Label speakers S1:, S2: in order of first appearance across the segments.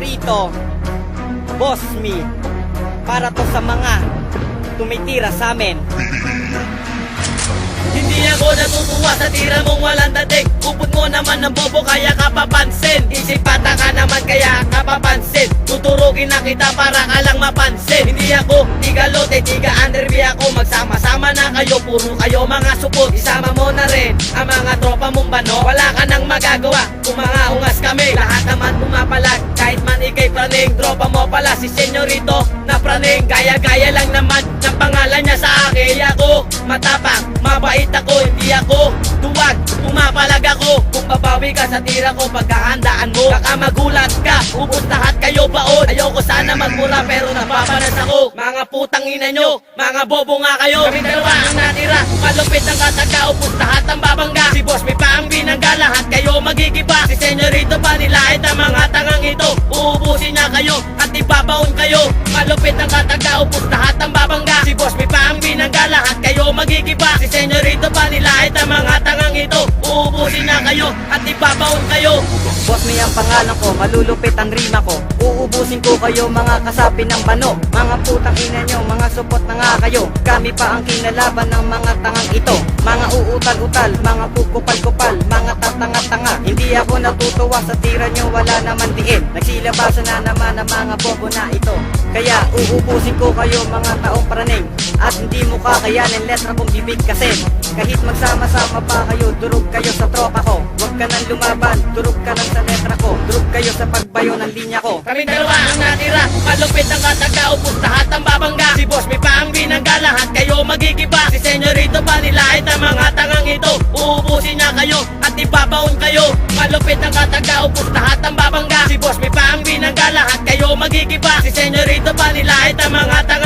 S1: ito, boss me, para to sa mga tumitira sa amin.
S2: Hindi ako natutuwa sa tira mong walang dating. Upod mo naman ng bobo kaya ka papansin. Isip pata ka naman kaya ka papansin. Tuturugin na kita para ka lang mapansin. Hindi ako tigalote, tiga underbee ako Magsama-sama na kayo, puro kayo mga supot Isama mo na rin ang mga tropa mong bano. Wala ka nang magagawa Si senyorito na praning Gaya-gaya lang naman ng pangalan niya sa akin. Ako matapang, mabait ako, hindi ako Tuwag, pumapalag ako Kung babawi ka sa tira ko pagkahandaan mo. Baka magulat ka, ubos lahat kayo baon. Ayoko sana magmura pero napapanas ako. Mga putang ina nyo, mga bobo nga kayo. Kami dalawa ang natira, malupit ang kataga Ubos lahat ang babangga. Si boss may pa ang binangga Lahat kayo magigiba. Si senyorito pa nilait ang mga tangang ito Niya kayo at ibabaon kayo. Malupit ang kataga, ubos lahat ang babangga boss may pa ang binangga Lahat kayo magigiba. Si senyorito pa nilait ang mga tangang ito Uubusin niya kayo at ibabaon kayo.
S1: Boss me ang pangalan ko, malulupit ang rima ko. Uubusin ko kayo mga kasapi ng bano. Mga putang ina nyo, mga supot na nga kayo. Kami pa ang kinalaban ng mga tangang ito. Mga uutal-utal, mga kukupal-kupal Mga tatanga-tanga. Hindi ako natutuwa sa tira nyo, wala naman diin. Nagsilabasan na naman ang mga bobo na ito. Kaya uubusin ko kayo mga taong praning At hindi mo kakayanin letra kong bibigkasin Kahit magsama-sama pa kayo, durog kayo sa tropa ko. Huwag ka nang lumaban, durog ka lang sa letra ko. Durog kayo sa pagbayo ng linya ko.
S2: Kami dalawa ang natira Malupit ang kataga Ubus lahat ang babangga. Si boss may pa ang binangga Lahat kayo magigiba. Si senyorito pa nilait ang mga tangang ito. Uubusin niya kayo At ibabaon kayo. Malupit ang kataga Ubus lahat ang babangga. Si boss may pa ang binangga Lahat kayo magigiba. Si senyorito pa nilait ang mga tangang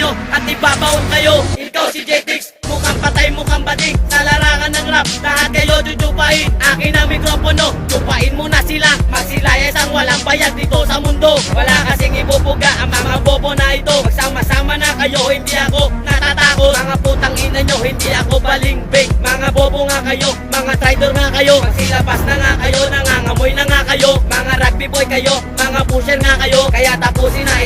S2: kayo At ibabaon kayo. Ikaw si Jetix Mukhang patay, mukhang bading Sa larangan ng rap Lahat kayo jujupain Akin ang mikropono Jupain mo na sila. Magsilayas ang walang bayad dito sa mundo. Wala kasing ibubuga ang mga bobo na ito. Magsama-sama na kayo Hindi ako natatakot. Mga putang ina nyo Hindi ako balingbing. Mga bobo nga kayo Mga traitor nga kayo. Magsilabas na nga kayo Nangangamoy na nga kayo. Mga rugby boy kayo Mga pusher nga kayo. Kaya tapusin na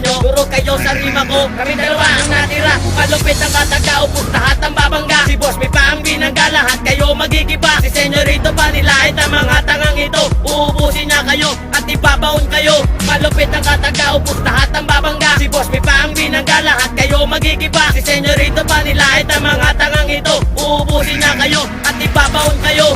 S2: nyo Duro kayo sa rima ko. Kami dalawa ang natira. Malupit ang kataga Ubus lahat ang babangga. Si boss may pa ang binangga Lahat kayo magigiba. Si senyorito pa nilait ang mga tangang ito. Uubusin niya kayo At ibabaon kayo. Malupit ang kataga Ubus lahat ang babangga. Si boss may pa ang binangga Lahat kayo magigiba. Si senyorito pa nilait ang mga tangang ito. Uubusin niya kayo At ibabaon kayo